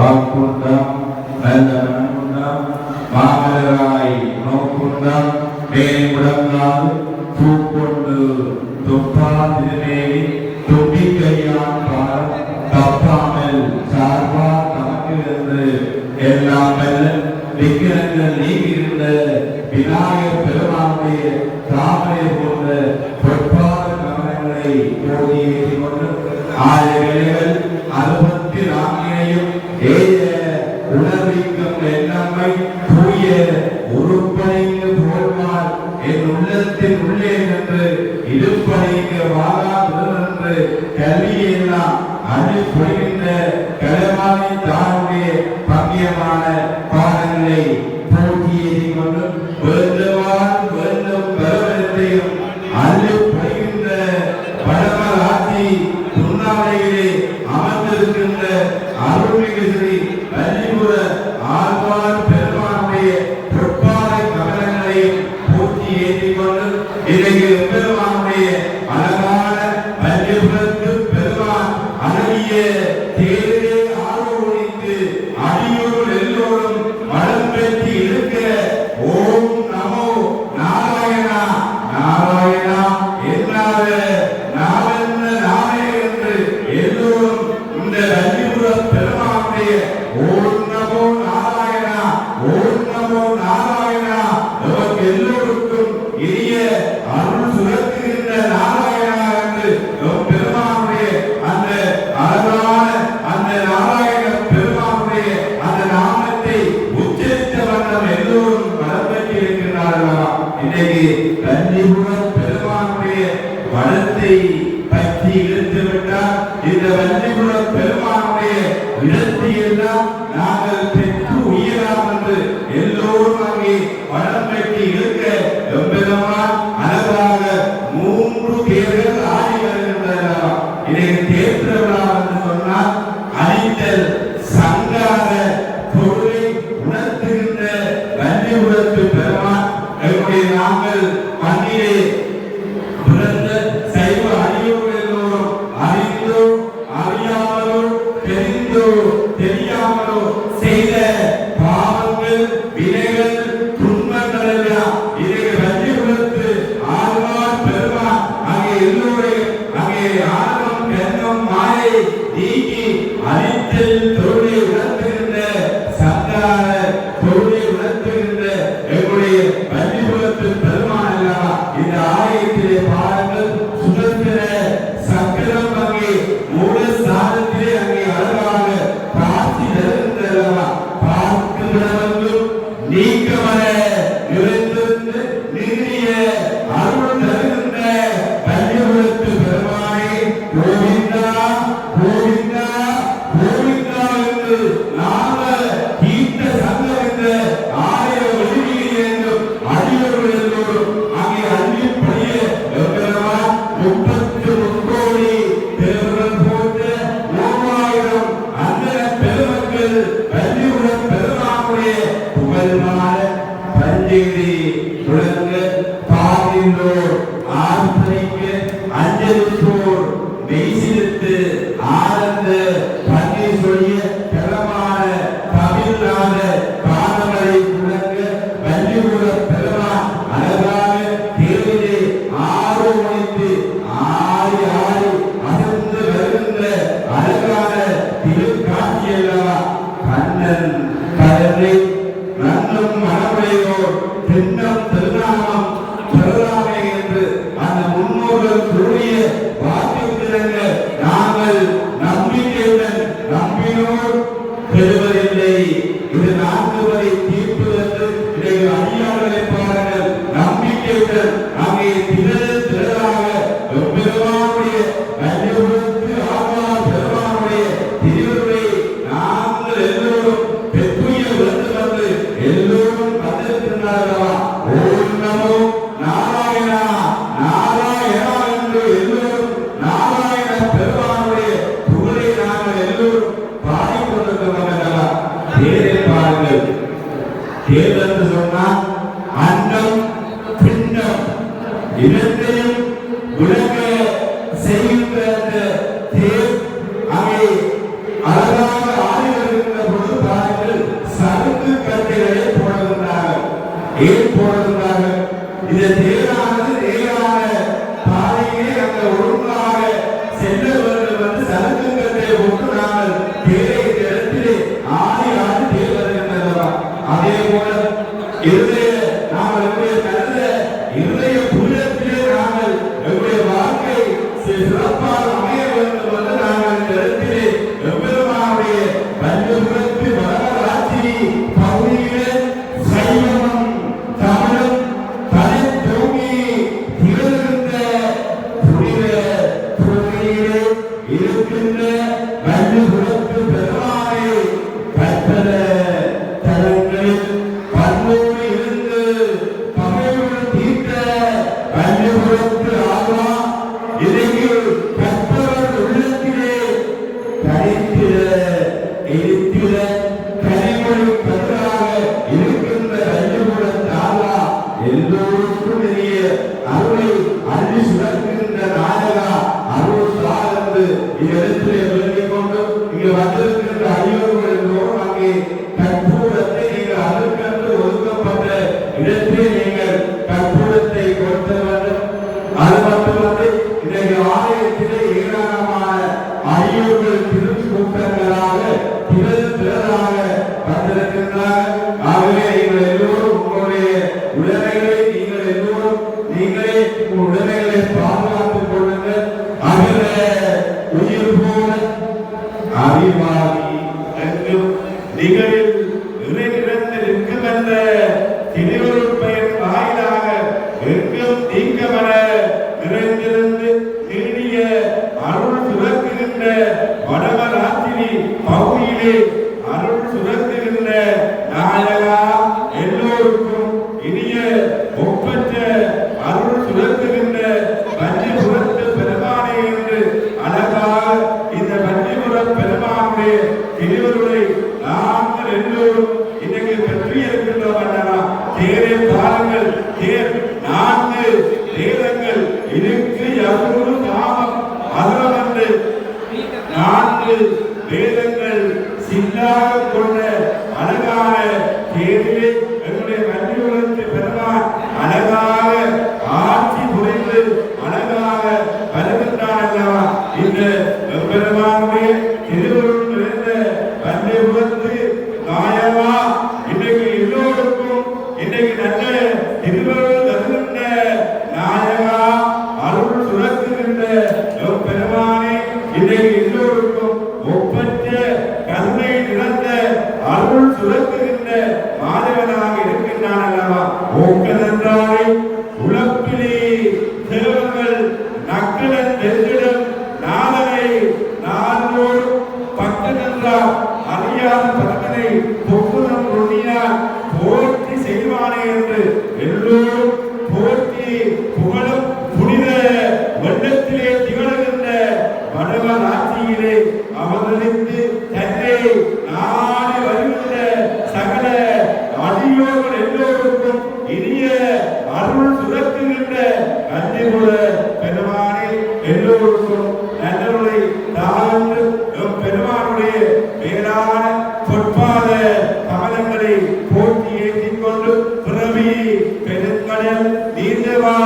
வாக்குண்டம் நல்ல நன்குண்டம் மாமலராய் நோக்குண்டம் மேம்புடங்கால் பூக்கொண்டு தொப்பா திருநேரி தொப்பி கையான் பாரம் தப்பாமல் சார்பா தமக்கிலிருந்து எல்லாமல் விக்கிரங்கள் நீங்கியிருந்த விநாயகர் பெருமானுடைய தாமரை போன்ற பொற்பாத கவனங்களை போதியேற்றிக் கொண்டு ஆயிரம் വാഹനങ്ങളെയും இடத்தையெல்லாம் நாங்கள் பெற்று உயராம் என்று எல்லோரும் அங்கே வளம் பெற்று അതേപോലെ എതിരെ அடியோடு திரும்பி கூட்டங்களாக பிறகு பிறராக வந்திருக்கின்றார். ஆகவே நீங்கள் எல்லோரும் நிகழ்வு எல்லோருக்கும் இனிய ஒப்பற்ற கல்மை நிறந்த அருள் சுரத்துகின்ற மாதவனாக இருக்கின்றான் அல்லவா ஒக்கதென்றாரை உழப்பிலே தேவங்கள் நக்கலன் தெரிந்திடும் நாதனை நான்கோர் பக்கதென்றார் அறியாத பதனை நீண்டவா